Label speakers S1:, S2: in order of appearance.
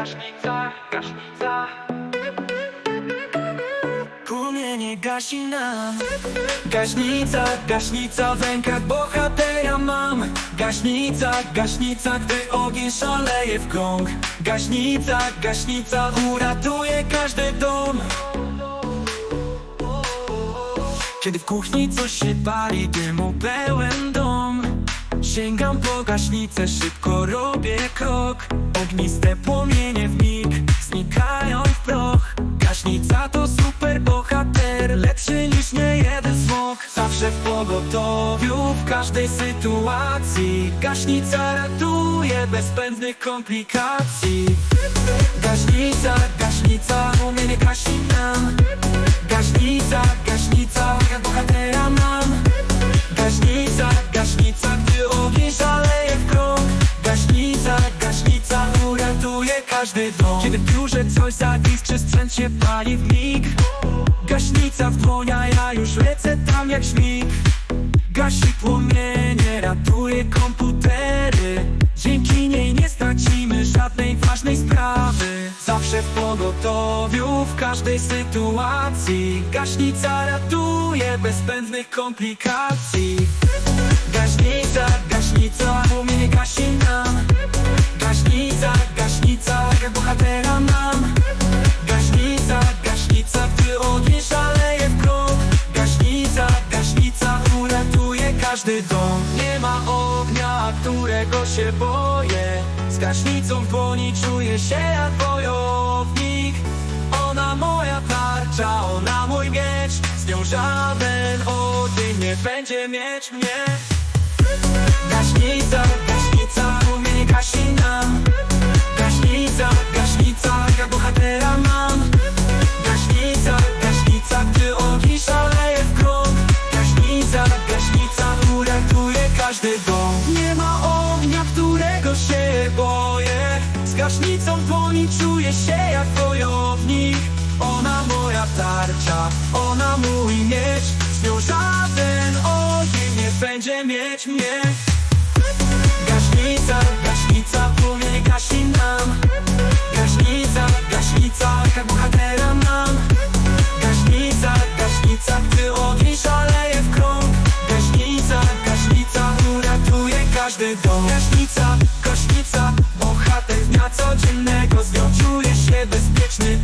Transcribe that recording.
S1: gaśnica, gaśnica Płomienie gasi nam. Gaśnica, gaśnica w rękach bohatera mam. Gaśnica, gaśnica, gdy ogień szaleje w krąg. Gaśnica, gaśnica uratuje każdy dom. Kiedy w kuchni coś się pali, dymu pełen dom Sięgam po gaśnicę, szybko robię krok. Ogniste płomienie w mig znikają w proch. Gaśnica to super bohater, lepszy niż nie jeden smok. Zawsze w pogotowiu, w każdej sytuacji. Gaśnica ratuje bez komplikacji każdy dom. Kiedy w biurze coś zaiskrzy, sprzęt się pali w mig? Gaśnica w dłoniach, ja już lecę tam jak śmig. Gasi płomienie, ratuje komputery. Dzięki niej nie stracimy żadnej ważnej sprawy. Zawsze w pogotowiu, w każdej sytuacji. Gaśnica ratuje bez zbędnych komplikacji. Gaśnica, gaśnica, płomienie każdy dom. Nie ma ognia, którego się boję. Z gaśnicą w dłoni czuję się jak wojownik. Ona moja tarcza, ona mój miecz. Z nią żaden ogień nie będzie mieć mnie. Gaśnica, Nie ma ognia, którego się boję. Z gaśnicą w dłoni czuję się jak wojownik. Ona moja tarcza, ona mój miecz. Z nią żaden ogień nie będzie mieć mnie każdy dom. Gaśnica, gaśnica, bohater dnia codziennego. Związuje się bezpieczny.